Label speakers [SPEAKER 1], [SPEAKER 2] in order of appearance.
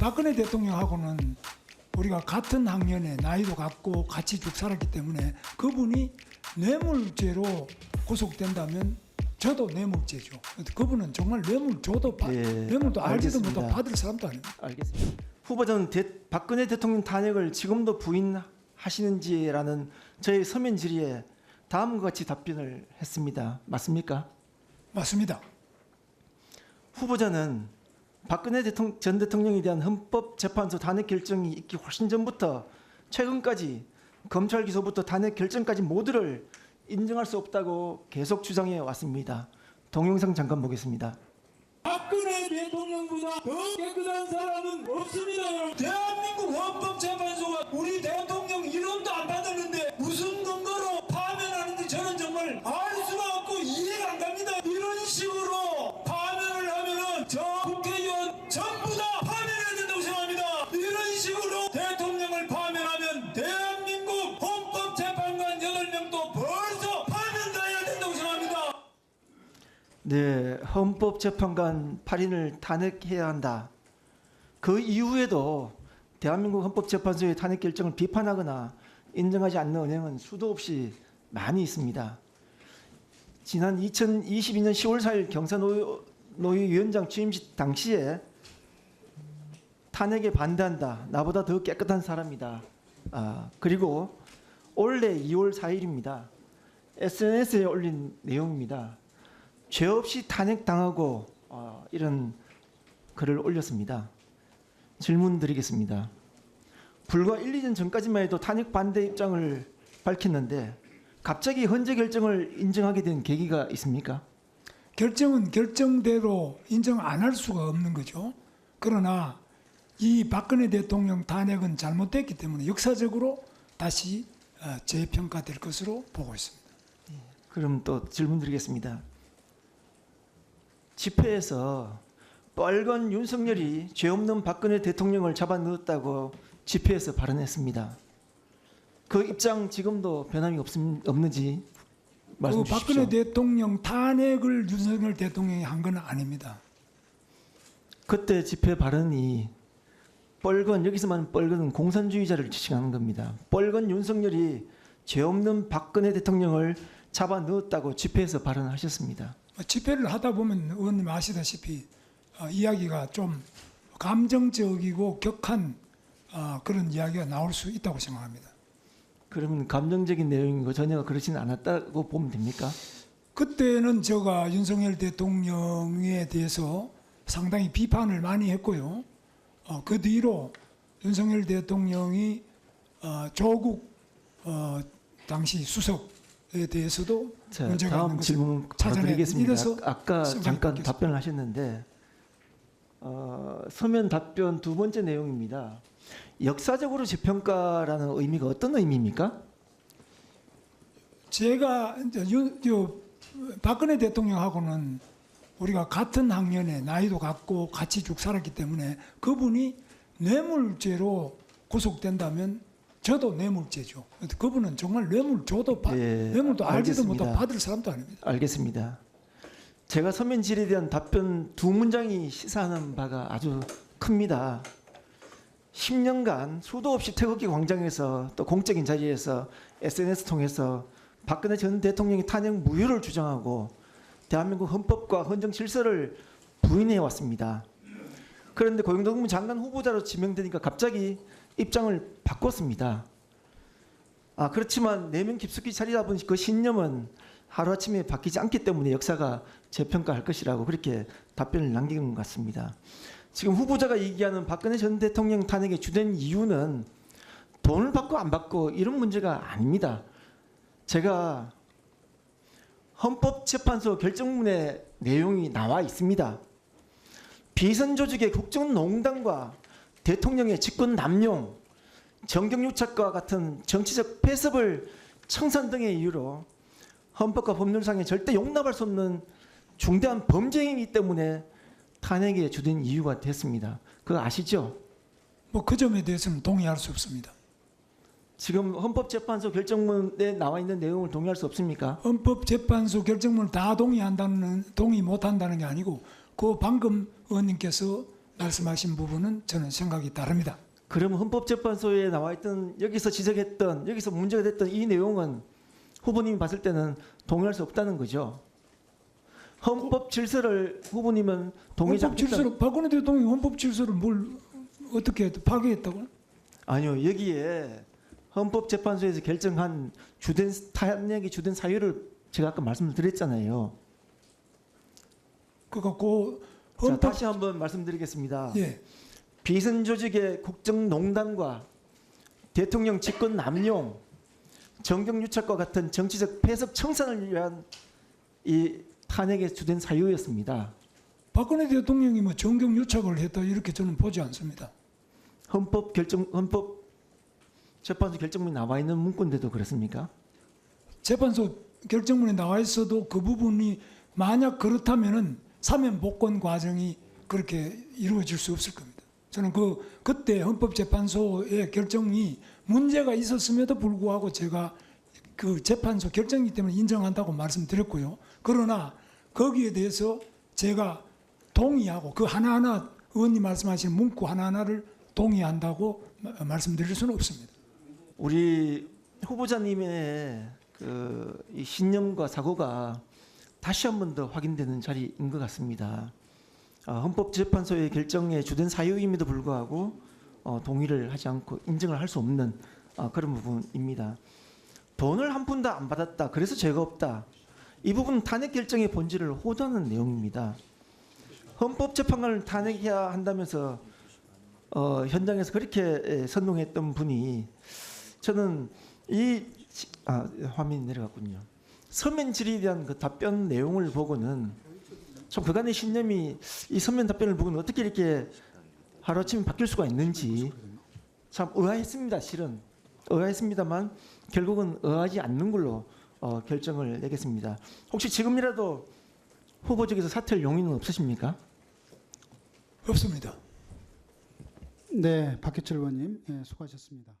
[SPEAKER 1] 박근혜 대통령하고는 우리가 같은 학년에 나이도 같고 같이 쭉 살았기 때문에 그분이 뇌물죄로 구속된다면 저도 뇌물죄죠. 그분은 정말 뇌물 줘도 바-
[SPEAKER 2] 예,
[SPEAKER 1] 뇌물도 알지도. 못하고 받을 사람도 아닙니다.
[SPEAKER 2] 알겠습니다. 후보자는 대- 박근혜 대통령 탄핵을 지금도 부인하시는지라는 저의 서면 질의에 다음과 같이 답변을 했습니다. 맞습니까?
[SPEAKER 1] 맞습니다.
[SPEAKER 2] 후보자는 박근혜 대통령, 전 대통령에 대한 헌법재판소 탄핵 결정이 있기 훨씬 전부터 최근까지 검찰 기소부터 탄핵 결정까지 모두를 인정할 수 없다고 계속 주장해 왔습니다. 동영상 잠깐 보겠습니다.
[SPEAKER 3] 박근혜 대통령보다 더 깨끗한 사람은 없습니다. 대한민국 헌법재판소가 우리 대통령 이름도 안 받았는데 무슨 근거로 파면하는지 저는 정말 알수
[SPEAKER 2] 네, 헌법재판관 8인을 탄핵해야 한다. 그 이후에도 대한민국 헌법재판소의 탄핵 결정을 비판하거나 인정하지 않는 은행은 수도 없이 많이 있습니다. 지난 2022년 10월 4일 경사노위원장 취임식 당시에 탄핵에 반대한다. 나보다 더 깨끗한 사람이다. 아, 그리고 올해 2월 4일입니다. SNS에 올린 내용입니다. 죄 없이 탄핵당하고 어, 이런 글을 올렸습니다. 질문 드리겠습니다. 불과 1, 2년 전까지만 해도 탄핵 반대 입장을 밝혔는데 갑자기 헌재 결정을 인정하게 된 계기가 있습니까?
[SPEAKER 1] 결정은 결정대로 인정 안 할 수가 없는 거죠. 그러나 이 박근혜 대통령 탄핵은 잘못됐기 때문에 역사적으로 다시 어, 재평가될 것으로 보고 있습니다.
[SPEAKER 2] 그럼 또 질문 드리겠습니다. 집회에서 빨간 윤석열이 죄 없는 박근혜 대통령을 잡아 넣었다고 집회에서 발언했습니다. 그 입장 지금도 변함이 없음, 없는지 말씀
[SPEAKER 1] 그
[SPEAKER 2] 주십시오.
[SPEAKER 1] 박근혜 대통령 탄핵을 윤석열 대통령이 한 건 아닙니다.
[SPEAKER 2] 그때 집회 발언이 뻘건 여기서만 뻘건은 공산주의자를 지칭하는 겁니다. 뻘건 윤석열이 죄 없는 박근혜 대통령을 잡아 넣었다고 집회에서 발언하셨습니다.
[SPEAKER 1] 뭐 집회를 하다 보면 의원님 아시다시피 어, 이야기가 좀 감정적이고 격한 어, 그런 이야기가 나올 수 있다고 생각합니다.
[SPEAKER 2] 그러면 감정적인 내용이고 전혀 그렇지는 않았다고 보면 됩니까?
[SPEAKER 1] 그때는 제가 윤석열 대통령에 대해서 상당히 비판을 많이 했고요. 어, 그 뒤로 윤석열 대통령이 어, 조국 어, 당시 수석에 대해서도
[SPEAKER 2] 자,
[SPEAKER 1] 문제가
[SPEAKER 2] 다음 질문 바로
[SPEAKER 1] 찾아내-
[SPEAKER 2] 드리겠습니다.
[SPEAKER 1] 이래서
[SPEAKER 2] 아까 잠깐
[SPEAKER 1] 보겠습니다.
[SPEAKER 2] 답변을 하셨는데 어, 서면 답변 두 번째 내용입니다. 역사적으로 재평가라는 의미가 어떤 의미입니까?
[SPEAKER 1] 제가 이제 윤, 저, 박근혜 대통령하고는 우리가 같은 학년에 나이도 같고 같이 쭉 살았기 때문에 그분이 뇌물죄로 구속된다면 저도 뇌물죄죠. 그분은 정말 뇌물 줘도 바,
[SPEAKER 2] 예,
[SPEAKER 1] 뇌물도 알지도
[SPEAKER 2] 알겠습니다.
[SPEAKER 1] 못하고 받을 사람도 아닙니다.
[SPEAKER 2] 알겠습니다. 제가 서면 질의에 대한 답변 두 문장이 시사하는 바가 아주 큽니다. 10년간 수도 없이 태극기 광장에서 또 공적인 자리에서 SNS 통해서 박근혜 전 대통령이 탄핵 무효를 주장하고 대한민국 헌법과 헌정 질서를 부인해 왔습니다. 그런데 고용노동부 장관 후보자로 지명되니까 갑자기 입장을 바꿨습니다. 아 그렇지만 내면 깊숙이 자리 잡은 그 신념은 하루아침에 바뀌지 않기 때문에 역사가 재평가할 것이라고 그렇게 답변을 남긴 것 같습니다. 지금 후보자가 얘기하는 박근혜 전 대통령 탄핵의 주된 이유는 돈을 받고 안 받고 이런 문제가 아닙니다. 제가 헌법재판소 결정문에 내용이 나와 있습니다. 비선 조직의 국정농단과 대통령의 직권 남용, 정경유착과 같은 정치적 폐습을 청산 등의 이유로 헌법과 법률상에 절대 용납할 수 없는 중대한 범죄이기 때문에 탄핵의 주된 이유가 됐습니다. 그거 아시죠?
[SPEAKER 1] 뭐 그 점에 대해서는 동의할 수 없습니다.
[SPEAKER 2] 지금 헌법재판소 결정문에 나와 있는 내용을 동의할 수 없습니까?
[SPEAKER 1] 헌법재판소 결정문을 다 동의한다는 동의 못한다는 게 아니고 그 방금 의원님께서 말씀하신 부분은 저는 생각이 다릅니다.
[SPEAKER 2] 그러면 헌법재판소에 나와 있던 여기서 지적했던 여기서 문제가 됐던 이 내용은 후보님이 봤을 때는 동의할 수 없다는 거죠. 헌법 질서를 후보님은 동의하지
[SPEAKER 1] 헌법. 질서를 박근혜 대통령이 헌법 질서를 뭘 어떻게 했- 파괴했다고?
[SPEAKER 2] 아니요 여기에 헌법재판소에서 결정한 주된 탄핵의 주된 사유를 제가 아까 말씀을 드렸잖아요.
[SPEAKER 1] 그 갖고
[SPEAKER 2] 자,
[SPEAKER 1] 헌법
[SPEAKER 2] 다시 한번 말씀드리겠습니다.
[SPEAKER 1] 예
[SPEAKER 2] 비선 조직의 국정농단과 대통령 직권 남용, 정경 유착과 같은 정치적 패석 청산을 위한 이 탄핵의 주된 사유였습니다.
[SPEAKER 1] 박근혜 대통령이 뭐 정경 유착을 했다 이렇게 저는 보지 않습니다.
[SPEAKER 2] 헌법 결정 헌법 재판소 결정문이 나와 있는 문구인데도 그렇습니까?
[SPEAKER 1] 재판소 결정문에 나와 있어도 그 부분이 만약 그렇다면은 사면 복권 과정이 그렇게 이루어질 수 없을 겁니다. 저는 그 그때 헌법재판소의 결정이 문제가 있었음에도 불구하고 제가 그 재판소 결정이기 때문에 인정한다고 말씀드렸고요. 그러나 거기에 대해서 제가 동의하고 그 하나하나 의원님 말씀하신 문구 하나하나를 동의한다고 마- 말씀드릴 수는 없습니다.
[SPEAKER 2] 우리 후보자님의 그이 신념과 사고가 다시 한 번 더 확인되는 자리인 것 같습니다. 어, 헌법재판소의 결정의 주된 사유임에도 불구하고 어, 동의를 하지 않고 인정을 할 수 없는 어, 그런 부분입니다. 돈을 한 푼도 안 받았다. 그래서 죄가 없다. 이 부분은 탄핵 결정의 본질을 호도하는 내용입니다. 헌법재판관을 탄핵해야 한다면서 어, 현장에서 그렇게 에, 선동했던 분이 저는 이 시- 아, 화면이 내려갔군요. 서면 질의에 대한 그 답변 내용을 보고는 참 그간의 신념이 이 서면 답변을 보고는 어떻게 이렇게 하루아침에 바뀔 수가 있는지 참 의아했습니다. 실은 의아했습니다만 결국은 의아하지 않는 걸로 어, 결정을 내겠습니다. 혹시 지금이라도 후보직에서 사퇴할 용의는 없으십니까?
[SPEAKER 1] 없습니다.
[SPEAKER 4] 네, 박해철 의원님 예, 수고하셨습니다.